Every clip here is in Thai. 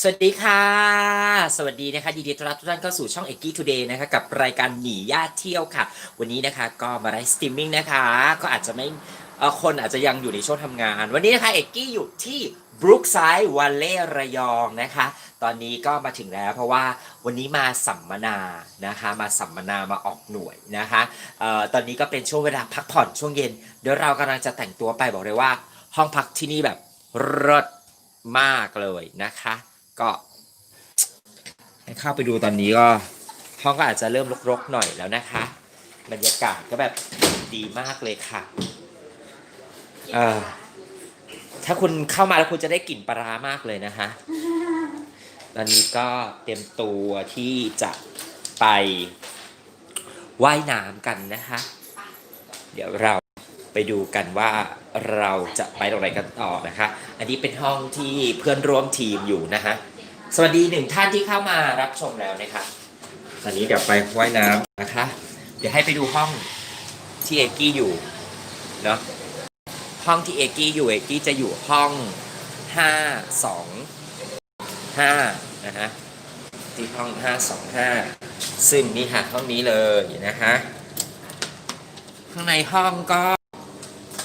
สวัสดีค่ะ สวัสดีนะคะยินดีต้อนรับทุกท่านเข้าสู่ช่องเอ็กกี้ทูเดย์นะคะกับรายการหนีญาติเที่ยวค่ะ วันนี้นะคะก็มาไลฟ์สตรีมมิ่งนะคะก็อาจจะไม่เอ่อคนอาจจะยังอยู่ในช่วงทำงาน วันนี้นะคะเอ็กกี้อยู่ที่บรุกไซด์วัลเล่ระยองนะคะ ตอนนี้ก็มาถึงแล้วเพราะว่าวันนี้มาสัมมนานะคะมาสัมมนามาออกหน่วยนะคะเอ่อตอนนี้ก็เป็นช่วงเวลาพักผ่อนช่วงเย็น เดี๋ยวเรากำลังจะแต่งตัวไปบอกเลยว่า ห้องพักที่นี่แบบรสมากเลยนะคะ ก็ให้เข้าไปดูตอนนี้ก็ห้องก็อาจจะเริ่มรกๆหน่อยแล้วนะคะ บรรยากาศก็แบบดีมากเลยค่ะเออถ้าคุณเข้ามาแล้วคุณจะได้กลิ่นปลาร้ามากเลยนะคะตอนนี้ก็เตรียมตัวที่จะไปว่ายน้ำกันนะคะ เดี๋ยวเรา ไปดูกันว่าเราจะไปตรงไหนกันต่อนะคะ อันนี้เป็นห้องที่เพื่อนร่วมทีมอยู่นะคะ สวัสดีหนึ่งท่านที่เข้ามารับชมแล้วนะคะ ตอนนี้เดี๋ยวไปว่ายน้ำนะคะ เดี๋ยวให้ไปดูห้องที่เอกกี้อยู่เนาะ ห้องที่เอกกี้อยู่เอกกี้จะอยู่ห้องห้าสองห้านะฮะที่ห้องห้าสองห้าซึ่งนี่ค่ะห้องนี้เลยนะคะข้างในห้องก็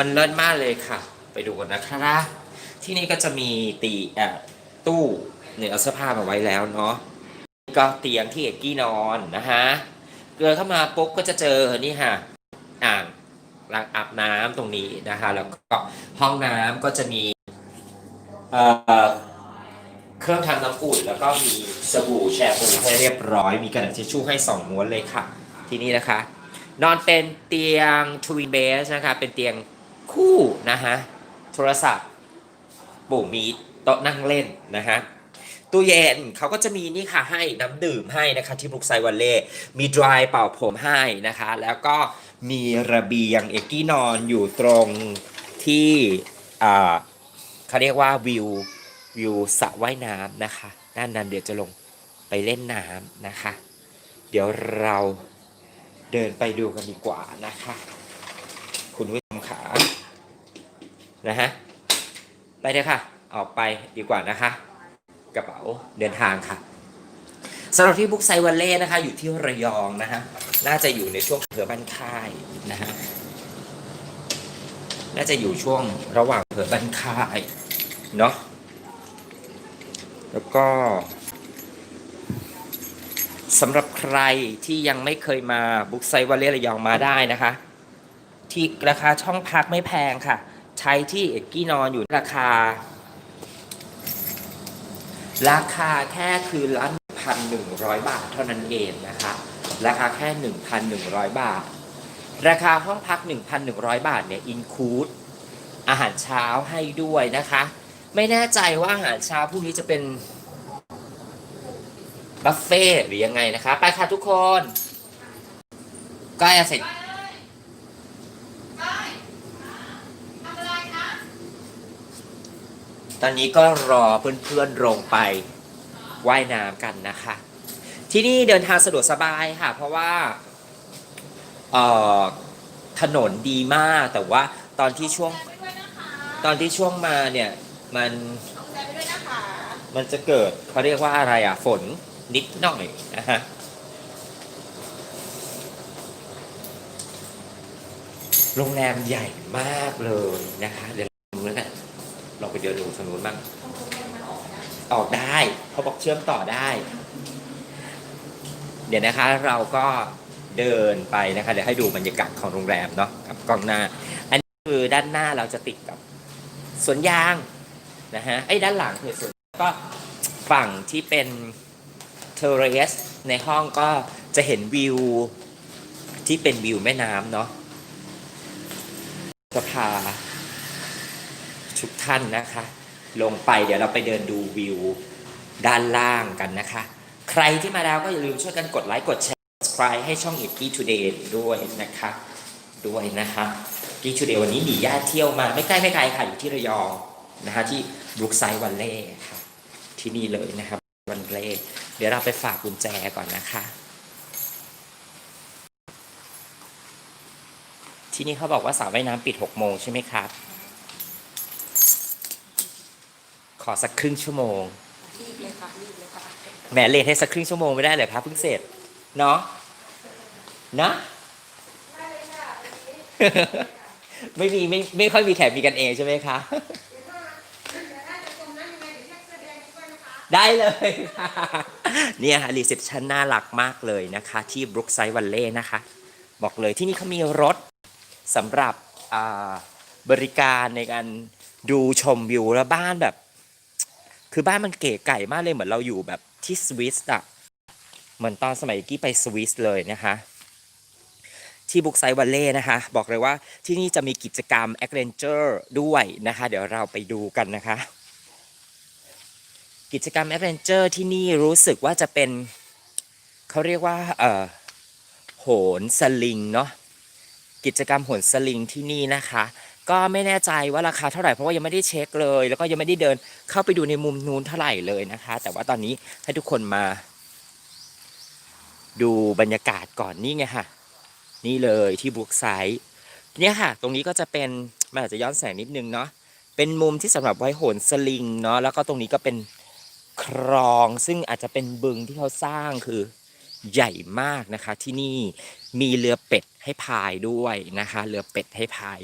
มันเลิศมากเลยค่ะ ไปดูกันนะคะที่นี่ก็จะมีตีเอ่อตู้เนี่ยเอเสื้อผ้ามาไว้แล้วเนาะก็เตียงที่เอกกี้นอนนะฮะเกินเข้ามาปุ๊บก็จะเจอนี่ค่ะอ่างล้างอาบน้ำตรงนี้นะคะ แล้วก็ห้องน้ำก็จะมีเอ่อเครื่องทำน้ำอุ่นแล้วก็มีสบู่แชร์ปูให้เรียบร้อย มีกระดาษทิชชู่ให้สองม้วนเลยค่ะ ที่นี่นะคะ นอนเป็นเตียงทวินเบสนะคะ เป็นเตียง คู่นะฮะโทรศัพท์ปู่มีโต๊ะนั่งเล่นนะฮะตู้เย็นเขาก็จะมีนี่ค่ะให้น้ำดื่มให้นะคะที่บรุกไซวันเล่ มีดรายเป่าผมให้นะคะ แล้วก็มีระเบียงเอกกี้นอนอยู่ตรงที่อ่าเขาเรียกว่าวิววิวสระว่ายน้ำนะคะด้านนั้นเดี๋ยวจะลงไปเล่นน้ำนะคะ เดี๋ยวเราเดินไปดูกันดีกว่านะคะ คุณผู้ชมขา นะฮะไปเลยค่ะ ออกไปดีกว่านะคะ กระเป๋าเดินทางค่ะสำหรับที่บุ๊กไซวันเล่นะคะ อยู่ที่ระยองนะฮะน่าจะอยู่ในช่วงอำเภอบ้านค่ายนะฮะน่าจะอยู่ช่วงระหว่างอำเภอบ้านค่ายเนาะแล้วก็สำหรับใครที่ยังไม่เคยมาบุ๊กไซวันเล่ระยองมาได้นะคะ ที่ราคาช่องพักไม่แพงค่ะ ใช้ที่เอ็กกี้นอนอยู่ราคา ราคาแค่คืนละพันหนึ่งร้อยบาทเท่านั้นเองนะคะ ราคาแค่หนึ่งพันหนึ่งร้อยบาท ราคาห้องพักหนึ่งพันหนึ่งร้อยบาทเนี่ยอินคูดอาหารเช้าให้ด้วยนะคะ ไม่แน่ใจว่าอาหารเช้าพรุ่งนี้จะเป็นบัฟเฟ่ต์หรือยังไงนะคะ ไปค่ะทุกคนใกล้จะเสร็จ ตอนนี้ก็รอเพื่อนๆลงไปว่ายน้ำกันนะคะ ที่นี่เดินทางสะดวกสบายค่ะ เพราะว่าเอ่อถนนดีมากแต่ว่าตอนที่ช่วงตอนที่ช่วงมาเนี่ยมันมันจะเกิดเขาเรียกว่าอะไรอะ ฝนนิดหน่อยนะฮะโรงแรมใหญ่มากเลยนะคะเดี๋ยว เดินดูทางนู้นบ้างออกได้เขาบอกเชื่อมต่อได้ เดี๋ยวนะคะเราก็เดินไปนะคะเดี๋ยวให้ดูบรรยากาศของโรงแรมเนาะกับกล้องหน้า อันนี้คือด้านหน้าเราจะติดกับสวนยางนะฮะไอ้ด้านหลังคือสวนก็ฝั่งที่เป็นเทเรสในห้องก็จะเห็นวิวที่เป็นวิวแม่น้ำเนาะจะพา ทุกท่านนะคะ ลงไปเดี๋ยวเราไปเดินดูวิวด้านล่างกันนะคะ ใครที่มาแล้วก็อย่าลืมช่วยกันกดไลค์กดแชร์ subscribe ให้ช่อง i t กี้ Today ด้วยนะคะ ด้วยนะคะกี้ Today วันนี้หนีญาติเที่ยวมาไม่ใกล้ไม่ไกลค่ะอยู่ที่ระยองนะคะที่บรุกไซวันเล่ค่ะที่นี่เลยนะครับวันเล่เดี๋ยวเราไปฝากกุญแจก่อนนะคะ ที่นี่เขาบอกว่าสระว่ายน้ำปิด6โมงใช่ไหมครับ ขอสักครึ่งชั่วโมงรีบเลยค่ะรีบเลยค่ะแหมเลทให้สักครึ่งชั่วโมงไม่ได้เลยครับเพิ่งเสร็จเนาะนะไม่มีไม่ไม่ค่อยมีแขกมีกันเองใช่ไหมคะได้เลยค่ะเนี่ยค่ะรีเซพชันน่ารักมากเลยนะคะ ที่บรุกไซด์วันเล่นะคะ บอกเลยที่นี่เขามีรถสำหรับอ่าบริการในการดูชมวิวแล้วบ้านแบบ คือบ้านมันเก๋ไก่มากเลยเหมือนเราอยู่แบบที่สวิสอะเหมือนตอนสมัยกี้ไปสวิสเลยนะคะที่บุกไซวันเล่นะคะ บอกเลยว่าที่นี่จะมีกิจกรรมแอ v เ n นเจอร์ด้วยนะคะ เดี๋ยวเราไปดูกันนะคะ กิจกรรมแอ v เ n นเจอร์ที่นี่รู้สึกว่าจะเป็นเขาเรียกว่าเอ่อโหนสลิงเนาะกิจกรรมโหนสลิงที่นี่นะคะ ก็ไม่แน่ใจว่าราคาเท่าไหร่เพราะว่ายังไม่ได้เช็คเลย แล้วก็ยังไม่ได้เดินเข้าไปดูในมุมนู้นเท่าไหร่เลยนะคะ แต่ว่าตอนนี้ให้ทุกคนมา ดูบรรยากาศก่อนนี่ไงค่ะ นี่เลยที่บรุกไซด์เนี่ยค่ะ ตรงนี้ก็จะเป็นมันอาจจะย้อนแสงนิดนึงเนาะเป็นมุมที่สำหรับไว้โหนสลิงเนาะแล้วก็ตรงนี้ก็เป็นคลองซึ่งอาจจะเป็นบึงที่เขาสร้างคือใหญ่มากนะคะที่นี่ มีเรือเป็ดให้พายด้วยนะคะ เรือเป็ดให้พาย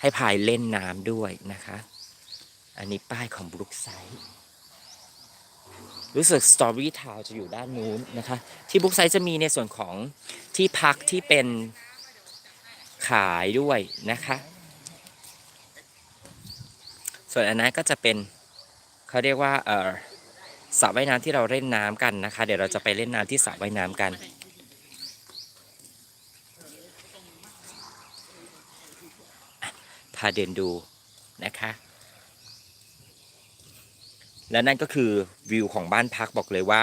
ให้พายเล่นน้ำด้วยนะคะ อันนี้ป้ายของบรุกไซด์รู้สึกสตอรี่ทาวจะอยู่ด้านนู้นนะคะ ที่บรุกไซด์จะมีในส่วนของที่พักที่เป็นขายด้วยนะคะ ส่วนอันนั้นก็จะเป็นเขาเรียกว่าเออสระว่ายน้ำที่เราเล่นน้ำกันนะคะ เดี๋ยวเราจะไปเล่นน้ำที่สระว่ายน้ำกันาเดินดูนะคะ และนั่นก็คือวิวของบ้านพักบอกเลยว่า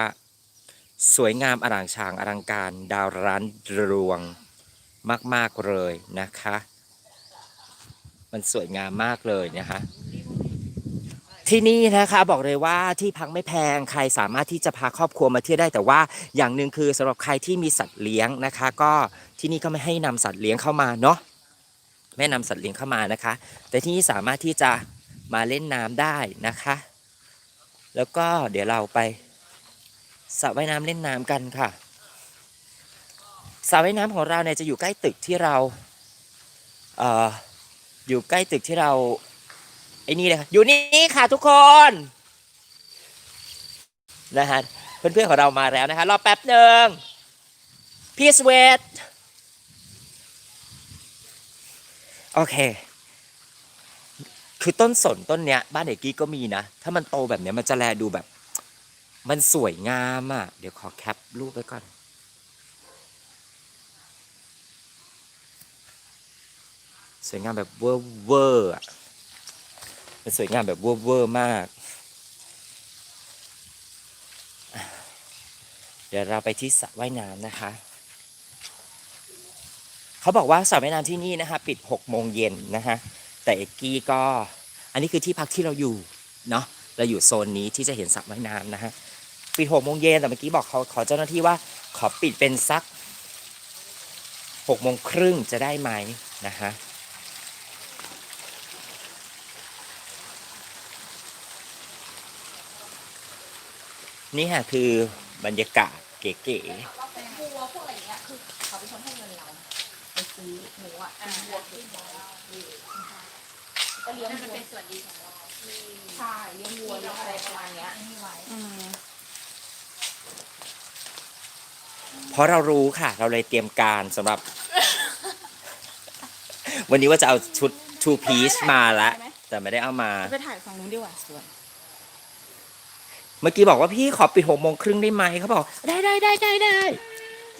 สวยงามอลังชางอลังการดาวร้านรวงมาก ๆ เลยนะคะ มันสวยงามมากเลยนะคะ ที่นี่นะคะบอกเลยว่าที่พักไม่แพงใครสามารถที่จะพาครอบครัวมาเที่ยวได้แต่ว่าอย่างหนึ่งคือสำหรับใครที่มีสัตว์เลี้ยงนะคะ ก็ที่นี่ก็ไม่ให้นำสัตว์เลี้ยงเข้ามาเนาะ ไม่นำสัตว์เลี้ยงเข้ามานะคะ แต่ที่นี่สามารถที่จะมาเล่นน้ำได้นะคะ แล้วก็เดี๋ยวเราไปสระว่ายน้ำเล่นน้ำกันค่ะสระว่ายน้ำของเราเนี่ยจะอยู่ใกล้ตึกที่เราเอ่ออยู่ใกล้ตึกที่เราไอ้นี่เลยค่ะอยู่นี่ค่ะทุกคนนะฮะเพื่อนๆของเรามาแล้วนะคะรอแป๊บหนึ่งพี่สเวต โอเค คือต้นสนต้นเนี้ย บ้านเอกกี้ก็มีนะ ถ้ามันโตแบบเนี้ยมันจะแลดูแบบ มันสวยงามอะ่ะ เดี๋ยวขอแคปรูปไว้ก่อน สวยงามแบบเวอร์เวอร์อะมันสวยงามแบบเวอร์เวอร์มาก เดี๋ยวเราไปที่สระว่ายน้ำนะคะ เขาบอกว่าสระว่ายน้ำที่นี่นะคะปิด6โมงเย็นนะคะแต่เอกกี้ก็อันนี้คือที่พักที่เราอยู่เนาะเราอยู่โซนนี้ที่จะเห็นสระว่ายน้ำนะฮะปิดหกโมงเย็นแต่เมื่อกี้บอกเขาขอเจ้าหน้าที่ว่าขอปิดเป็นสักหกโมงครึ่งจะได้ไหมนะฮะนี่ค่ะคือบรรยากาศเก๋บั ซื้อหมูอะเป็นบัวที่บัวก็เลี้ยงนั่นบัมันวเป็นส่วนดีของเราที่ใช่เลี้ยงวัวเลี้ยงอะไรประมาณเนี้ยนี่ไว้อืมๆเพราะเรารู้ค่ะ เราเลยเตรียมการสำหรับ วันนี้ว่าจะเอาชุด two piece มาแล้วแต่ไม่ได้เอามา ไปถ่ายฝั่งนู้นดีกว่าสวยเมื่อกี้บอกว่าพี่ขอปิดหกโมงครึ่งได้ไหมเขาบอก ได้ได้ได้ได้ได้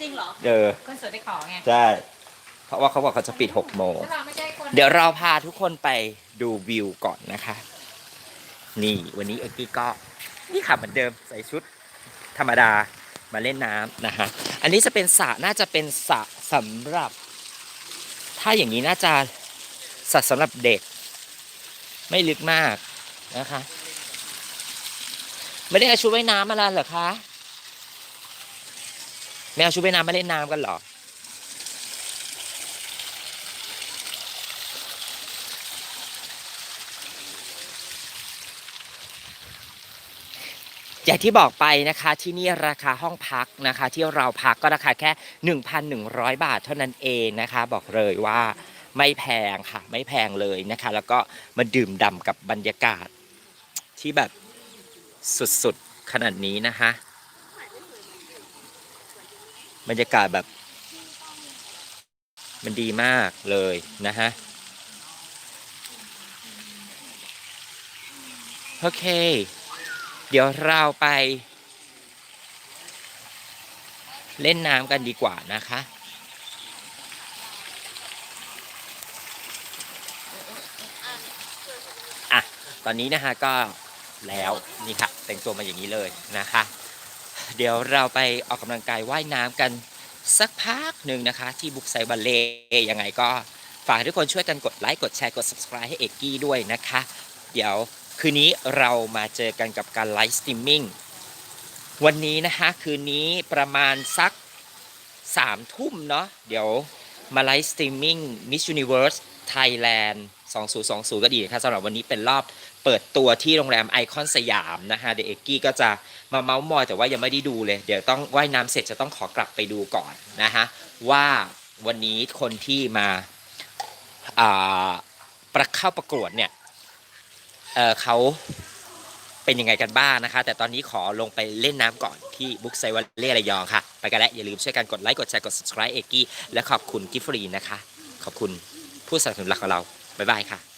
จริงเหรอ เออ คนสวยไปขอไง ใช่ เพราะว่าเขาบอกเขาจะปิดหกโมงถ้าเราไม่ใช่คนเดี๋ยวเราพาทุกคนไปดูวิวก่อนนะคะ นี่วันนี้เอกกี้ก็นี่ค่ะเหมือนเดิมใส่ชุดธรรมดามาเล่นน้ำนะคะอันนี้จะเป็นสระน่าจะเป็นสระสำหรับ ถ้าอย่างนี้น่าจะสระสำหรับเด็ก ไม่ลึกมากนะคะ ไม่ได้เอาชุดว่ายน้ำมาแล้วเหรอคะ ไม่เอาชุดว่ายน้ำมาเล่นน้ำกันเหรอ อย่างที่บอกไปนะคะที่นี่ราคาห้องพักนะคะ ที่เราพักก็ราคาแค่ 1,100 บาทเท่านั้นเองนะคะ บอกเลยว่าไม่แพงค่ะ ไม่แพงเลยนะคะ แล้วก็มาดื่มด่ำกับบรรยากาศที่แบบสุดๆขนาดนี้นะคะบรรยากาศแบบ มันดีมากเลยนะฮะโอเค เดี๋ยวเราไป เล่นน้ำกันดีกว่านะคะ อะ ตอนนี้นะคะก็แล้วนี่ค่ะ แต่งตัวมาอย่างนี้เลยนะคะ เดี๋ยวเราไปออกกำลังกายว่ายน้ำกันสักพักหนึ่งนะคะ ที่บุกไซบัลเล่ยังไงก็ฝากทุกคนช่วยกันกดไลค์ กดแชร์ กด subscribe ให้เอกกี้ด้วยนะคะ เดี๋ยว คืนนี้เรามาเจอกันกับการไลฟ์สตรีมมิ่งวันนี้นะคะคืนนี้ประมาณสักสามทุ่มเนาะเดี๋ยวมาไลฟ์สตรีมมิ่ง Miss Universe Thailand 2020 ก็ดีนะคะสำหรับวันนี้เป็นรอบเปิดตัวที่โรงแรมไอคอนสยามนะคะเดเอกกี้ก็จะมาเมาส์มอยแต่ว่ายังไม่ได้ดูเลย เดี๋ยวต้องว่ายน้ำเสร็จจะต้องขอกลับไปดูก่อนนะคะว่าวันนี้คนที่มาประเข้าประกวดเนี่ย เออเขาเป็นยังไงกันบ้างนะคะ แต่ตอนนี้ขอลงไปเล่นน้ำก่อนที่บุ๊กไซวัลเล่ระยองค่ะ ไปกันแล้ว อย่าลืมช่วยกันกดไลค์กดแชร์กด subscribe เอกกี้และขอบคุณกิฟฟรีนะคะ ขอบคุณผู้สนับสนุนหลักของเรา บ๊ายบายค่ะ